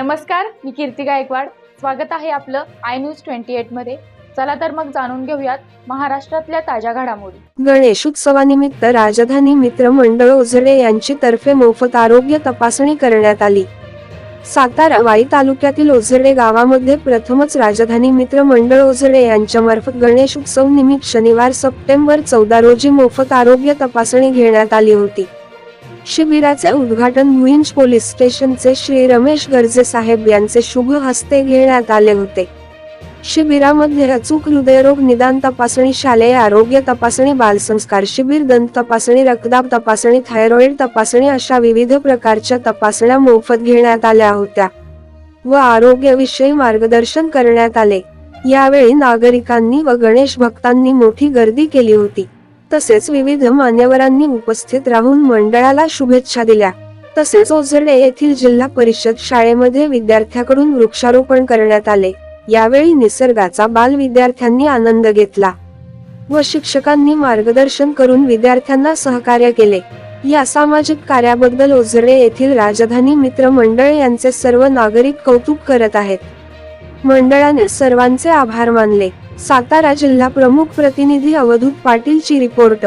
नमस्कार मी कीर्ती गायकवाड. स्वागत आहे आपलं आय न्यूज ट्वेंटी एटमध्ये. चला तर मग जाणून घेऊयात महाराष्ट्रातल्या ताज्या घडामोडी. गणेश उत्सवानिमित्त राजधानी मित्र मंडळ उजळे यांची तर्फे मोफत आरोग्य तपासणी करण्यात आली. सातारा वाई तालुक्यातील ओझरे गावामध्ये प्रथमच राजधानी मित्र मंडळ ओझरे यांच्यामार्फत गणेश उत्सव निमित्त शनिवार सप्टेंबर चौदा रोजी मोफत आरोग्य तपासणी घेण्यात आली होती. शिबिराचे उद्घाटन भुईंज पोलीस स्टेशनचे श्री रमेश गर्जे साहेब यांचे शुभ हस्ते घेण्यात आले होते. शिबिरामध्ये अचूक हृदयरोग निदान तपासणी शालेय आरोग्य तपासणी बालसंस्कार शिबिर दंत तपासणी रक्तदाब तपासणी थायरॉइड तपासणी अशा विविध प्रकारच्या तपासण्या मोफत घेण्यात आल्या होत्या व आरोग्याविषयी मार्गदर्शन करण्यात आले. यावेळी नागरिकांनी व गणेश भक्तांनी मोठी गर्दी केली होती. तसेच विविध मान्यवरांनी उपस्थित राहून मंडळाला शुभेच्छा दिल्या. तसेच ओझरडे येथील जिल्हा परिषद शाळेमध्ये विद्यार्थ्याकडून वृक्षारोपण करण्यात आले. यावेळी निसर्गाचा बाल विद्यार्थ्यांनी आनंद घेतला व शिक्षकांनी मार्गदर्शन करून विद्यार्थ्यांना सहकार्य केले. या सामाजिक कार्याबद्दल ओझरडे येथील राजधानी मित्र मंडळ यांचे सर्व नागरिक कौतुक करत आहेत. मंडळाने सर्वांचे आभार मानले. सातारा जिल्हा प्रमुख प्रतिनिधी अवधूत पाटीलची रिपोर्ट.